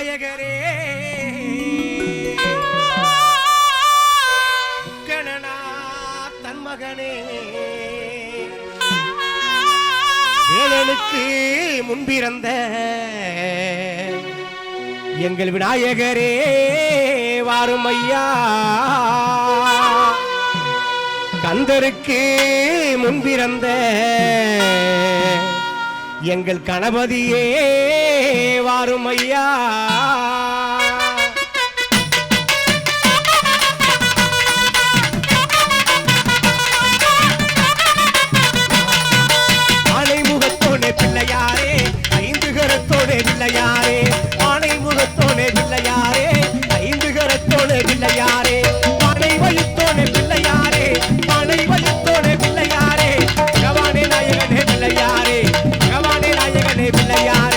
நாயகரே. கணனா தன் மகனே. ஏழனுக்கு முன்பிறந்த எங்கள் விநாயகரே வாரும் ஐயா. கந்தருக்கு முன்பிறந்த எங்கள் கணபதியே வாரும் ஐயா. ஆணைமுகத்தோனே பிள்ளையாரே ஐந்து கரத்தோனே பிள்ளையாரே. ஆணைமுகத்தோனே பிள்ளையாரே ஐந்து கரத்தோனே பிள்ளையாரே. பானை வயிற்றோனே பிள்ளையாரே பானை வயிற்றோனே பிள்ளையாரே. கவானே நாயகனே பிள்ளையாரே கவானே நாயகனே பிள்ளையாரே.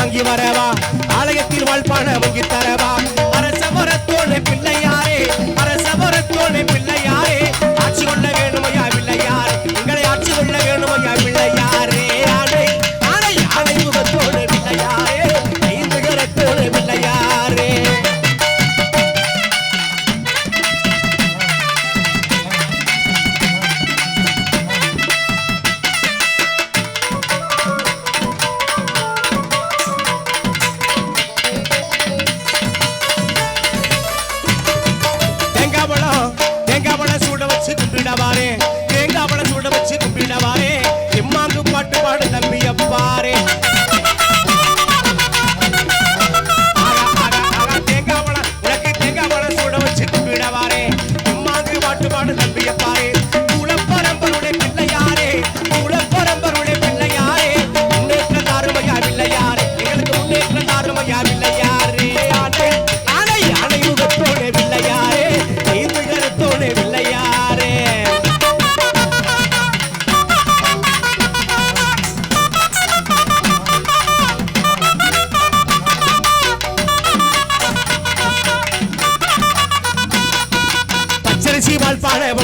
வாங்கி வரவா? ஆலயத்தில் வாழ்ப்பான வாங்கி தரவா?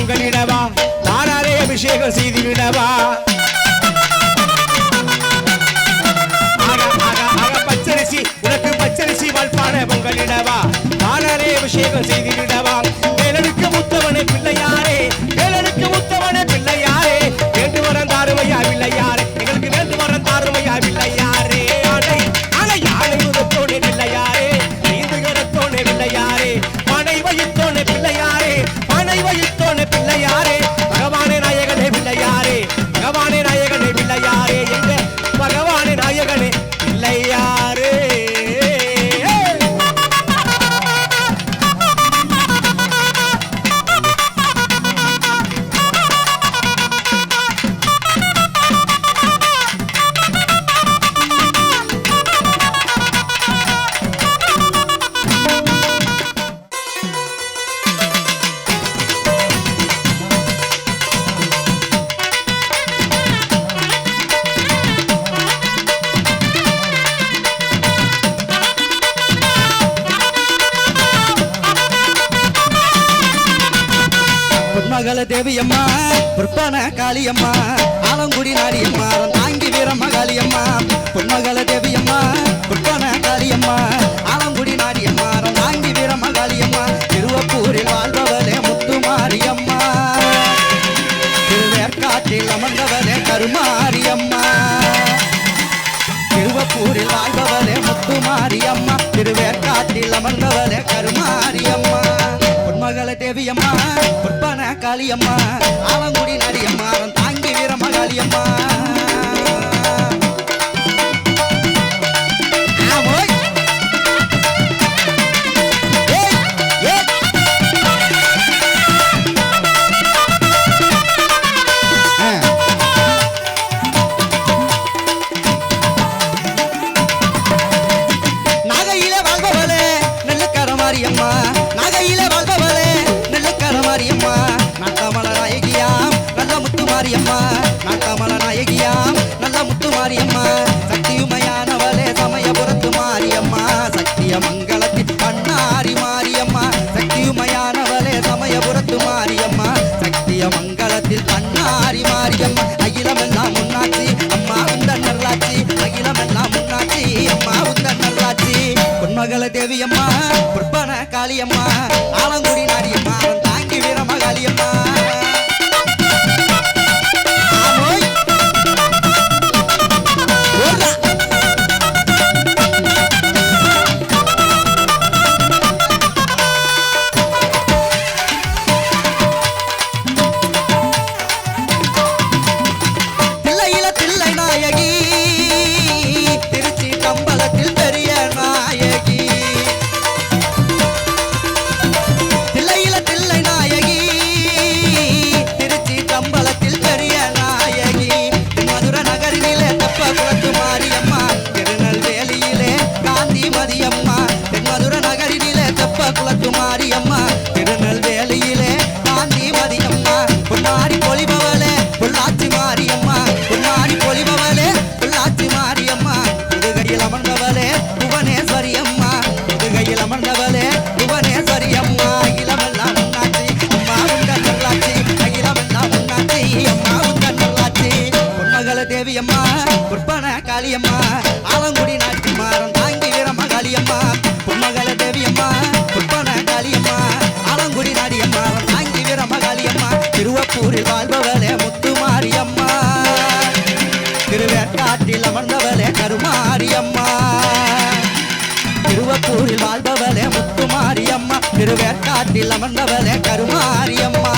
உங்களிடம் பொன்மகள தேவியம்மா பொற்பன காளியம்மா ஆலங்குடி நாடியம்மா தாங்கி வீரம்மா காளியம்மா பொன்மகள தேவியம்மா பொற்பன காளியம்மா ஆலங்குடி நாடியம்மா தாங்கி வீரம்மா காளியம்மா பொன்மகள தேவியம்மா பொற்பன காளியம்மா ஆலங்குடி நடியம்மா தாங்கி வீரம்மா மாரியம்மா நாட்டாமல நாயகியாம் நல்ல முத்து மாரியம்மா நாட்டாமல நாயகியாம் நல்ல முத்து மாரியம்மா சக்தியுமையானவளே சமயபுரத்து மாரியம்மா சக்திய மங்களத்தில் பண்ணாரி மாரியம்மா. சக்தியுமையானவளே சமயபுரத்து மாரியம்மா சக்திய மங்களத்தில் பண்ணாரி மாரியம்மா. அகிலமெல்லாம் முன்னாச்சி அம்மா உந்த நல்லாச்சி அகிலமெல்லாம் முன்னாச்சி அம்மா உந்த நல்லாச்சி பொன்மகள தேவியம்மா பொற்பன காளியம்மா. ஆலங்க பொன்மகள தேவி அம்மா பொற்பன காளியம்மா ஆலங்குடி நாட்டு மாறம் தாங்கி வீரம்மா காளியம்மா பொன்மகள தேவி அம்மா பொற்பன காளியம்மா ஆலங்குடி நாடியம்மா தாங்கி வீரம்மா காளியம்மா திருவப்பூரில் வாழ்பவளே முத்துமாரியம்மா. திருவேற்காட்டில் அமர்ந்தவளே கருமாரியம்மா. திருவப்பூரில் வாழ்பவளே முத்துமாரியம்மா. திருவேற்காட்டில் அமர்ந்தவளே கருமாரியம்மா.